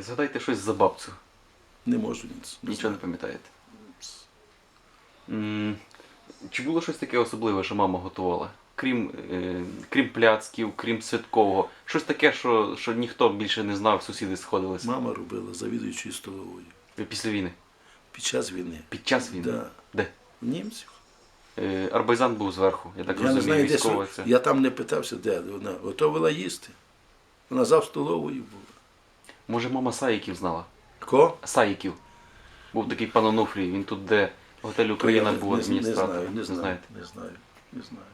Згадайте щось за бабцю. Не можу ніц. Нічого не пам'ятаєте. М, Чи було щось таке особливе, що мама готувала? Крім, е, крім пляцків, крім святкового. Щось таке, що, що ніхто більше не знав, сусіди сходилися. Мама робила завідуючою столовою. Після війни. Під час війни. Під час війни. Да. Де? В німців. Е, Арбайзан був зверху, я так Я не розумію, знаю, де військова що- це. Я там не питався, де вона готувала їсти. Вона зав столовою була. Може, мама Саїків знала? Ко? Саїків. Був такий пан Онуфрій, він тут, де готель Україна був не, не знаю, не знаю, не знаю,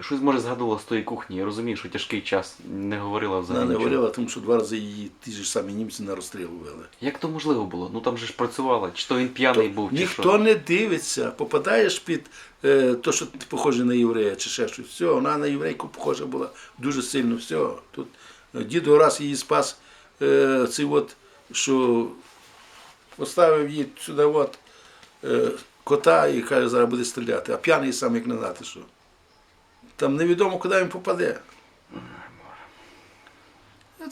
Щось може згадувала з тої кухні. Я розумію, що тяжкий час. Не говорила взагалі. Вона не говорила, тому що два рази її ті ж самі німці на розстріл вели. Як то можливо було? Ну там же ж працювала. Чи то він п'яний був, чи Ніхто що? не дивиться, попадаєш під е, то, що ти похожий на єврея чи ще щось. Все, вона на єврейку похожа була дуже сильно. Все. Тут е, дід раз її спас е, цей от, що поставив її сюди от, е, кота і каже, зараз буде стріляти, а п'яний сам як не знати що. Там невідомо, куди він попаде.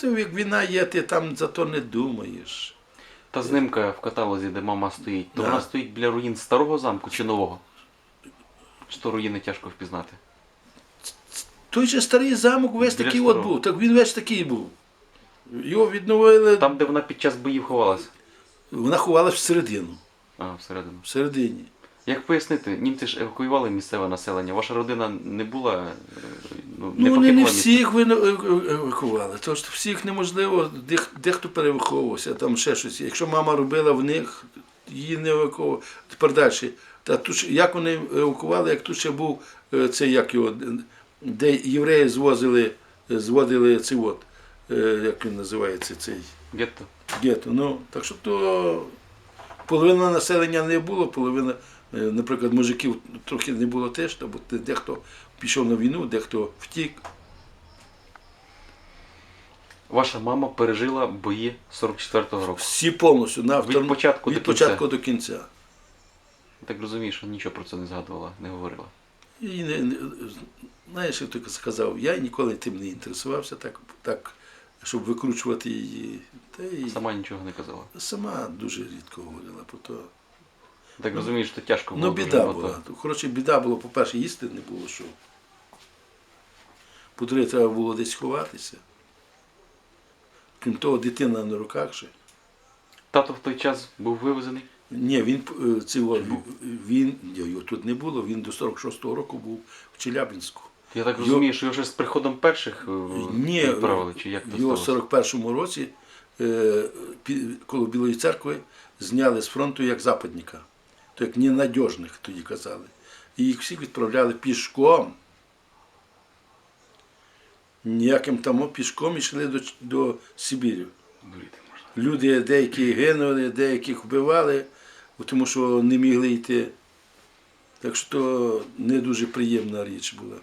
То як війна є, ти там за то не думаєш. Та знимка в каталозі, де мама стоїть, то Да. вона стоїть біля руїн старого замку чи нового? Чи то руїни тяжко впізнати? Той же старий замок весь Біля такий от був. Так він весь такий був. Його відновили. Там, де вона під час боїв ховалась. Вона ховалась всередину. А, всередину. Всередині. Як пояснити, німці ж евакуювали місцеве населення. Ваша родина не була. е, Ну, Ну, не вони не всіх вино- е- е- евакували. Тож всіх неможливо, дех- дехто перевиховувався, там ще щось. Якщо мама робила в них, її не евакували. Тепер далі. Та тут, як вони евакували, як тут ще був цей, як його, де євреї звозили, зводили цей от, як він називається, цей. Гетто. Гетто. Ну, так що то половина населення не було, половина, наприклад, мужиків трохи не було теж, бо дехто пішов на війну, дехто втік. Ваша мама пережила бої 44-го року. Всі повністю на Від початку від до кінця. початку до кінця. Так розумію, що нічого про це не згадувала, не говорила. І не, не- знаєш, як тільки сказав, я ніколи тим не інтересувався, так, так щоб викручувати її. Та й Сама нічого не казала. сама дуже рідко говорила про то. Так розумію, що тяжко було. Ну, біда була. то- Коротше, біда була, по-перше, їсти не було що. По-друге, треба було десь ховатися. Крім того, дитина на руках ще. Тато в той час був вивезений. Ні, він, е, цього, він, його тут не було, він до 46-го року був в Челябинську. Я так розумію, що його ще з приходом перших е, Ні, відправили, чи як його в 41-му році е, коло Білої церкви зняли з фронту як западника, то як ненадіжних тоді казали. І їх всіх відправляли пішком. Ніяким там пішком йшли до, до Сибірю. Люди деякі гинули, деяких вбивали, тому що не могли йти. Так що не дуже приємна річ була.